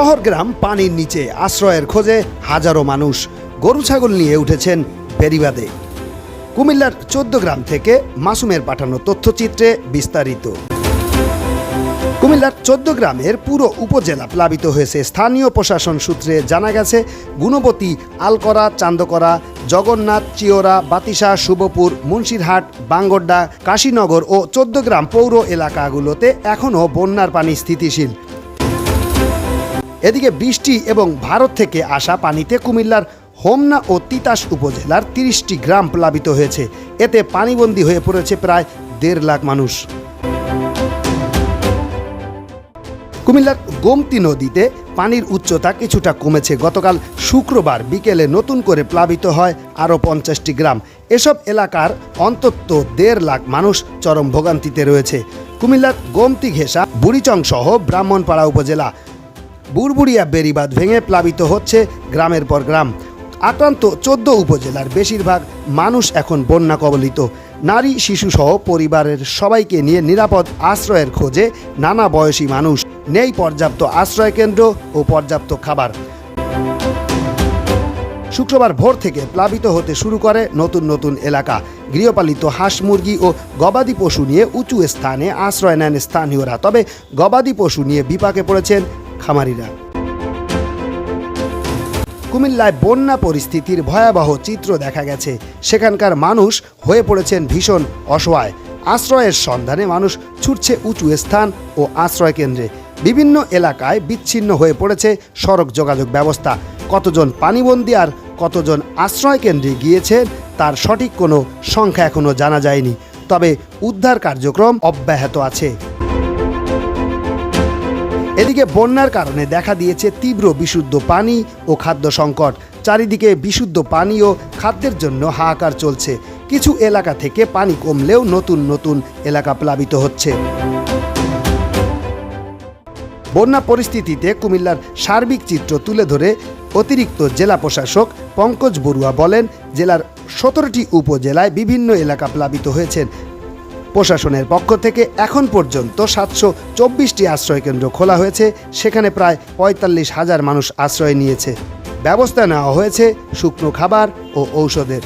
গ্রাম পানির নিচে আশ্রয়ের খোঁজে হাজারো মানুষ। গরু ছাগল নিয়ে উঠেছেন বেরিবাদে কুমিল্লার চোদ্দ গ্রাম থেকে মাসুমের পাঠানো তথ্যচিত্রে বিস্তারিত। কুমিল্লার চোদ্দ গ্রামের পুরো উপজেলা প্লাবিত হয়েছে। স্থানীয় প্রশাসন সূত্রে জানা গেছে, গুণবতী, আলকরা, চান্দকরা, জগন্নাথ, চিওরা, বাতিসা, শুভপুর, মুন্সিরহাট, বাঙ্গড্ডা, কাশীনগর ও চোদ্দ গ্রাম পৌর এলাকাগুলোতে এখনও বন্যার পানি স্থিতিশীল। এদিকে বৃষ্টি এবং ভারত থেকে আসা পানিতে কুমিল্লার হোমনা ও তিতাস উপজেলার তিরিশটি গ্রাম প্লাবিত হয়েছে। এতে পানিবন্দী হয়ে পড়েছে প্রায় দেড় লাখ মানুষ। কুমিল্লার গোমতি নদীতে পানির উচ্চতা কিছুটা কমেছে। গতকাল শুক্রবার বিকেলে নতুন করে প্লাবিত হয় আরও পঞ্চাশটি গ্রাম। এসব এলাকার অন্তত দেড় লাখ মানুষ চরম ভোগান্তিতে রয়েছে। কুমিল্লার গোমতি ঘেঁষা, বুড়িচং সহ ব্রাহ্মণপাড়া উপজেলা বুড়বুড়িয়া বেড়িবাঁধ ভেঙে প্লাবিত হচ্ছে গ্রামের পর গ্রাম। আক্রান্ত চোদ্দ উপজেলার বেশিরভাগ মানুষ এখন বন্যা কবলিত। নারী শিশুসহ পরিবারের সবাইকে নিয়ে নিরাপদ আশ্রয়ের খোঁজে নানা বয়সী মানুষ। নেই পর্যাপ্ত আশ্রয় কেন্দ্র ও পর্যাপ্ত খাবার। শুক্রবার ভোর থেকে প্লাবিত হতে শুরু করে নতুন নতুন এলাকা। গৃহপালিত হাঁস মুরগি ও গবাদি পশু নিয়ে উঁচু স্থানে আশ্রয় নেন স্থানীয়রা। তবে গবাদি পশু নিয়ে বিপাকে পড়েছেন খামারিরা। কুমিল্লায় বন্যা পরিস্থিতির ভয়াবহ চিত্র দেখা গেছে। সেখানকার মানুষ হয়ে পড়েছেন ভীষণ অসহায়। আশ্রয়ের সন্ধানে মানুষ ছুটছে উঁচু স্থান ও আশ্রয় কেন্দ্রে। বিভিন্ন এলাকায় বিচ্ছিন্ন হয়ে পড়েছে সড়ক যোগাযোগ ব্যবস্থা। কতজন পানিবন্দী আর কতজন আশ্রয় কেন্দ্রে গিয়েছেন তার সঠিক কোনো সংখ্যা এখনও জানা যায়নি। তবে উদ্ধার কার্যক্রম অব্যাহত আছে। এদিকে বন্যার কারণে দেখা দিয়েছে তীব্র বিশুদ্ধ পানি ও খাদ্য সংকট। চারিদিকে বিশুদ্ধ পানি ও খাদ্যের জন্য হাহাকার চলছে। কিছু এলাকা থেকে পানি কমলেও নতুন নতুন এলাকা প্লাবিত হচ্ছে। বন্যা পরিস্থিতিতে কুমিল্লার সার্বিক চিত্র তুলে ধরে অতিরিক্ত জেলা প্রশাসক পঙ্কজ বড়ুয়া বলেন, জেলার সতেরোটি উপজেলায় বিভিন্ন এলাকা প্লাবিত হয়েছেন। প্রশাসনের পক্ষ থেকে এখন পর্যন্ত সাতশো চব্বিশটি আশ্রয়কেন্দ্র খোলা হয়েছে, সেখানে প্রায় পঁয়তাল্লিশ হাজার মানুষ আশ্রয় নিয়েছে। ব্যবস্থা নেওয়া হয়েছে শুকনো খাবার ও ঔষধের।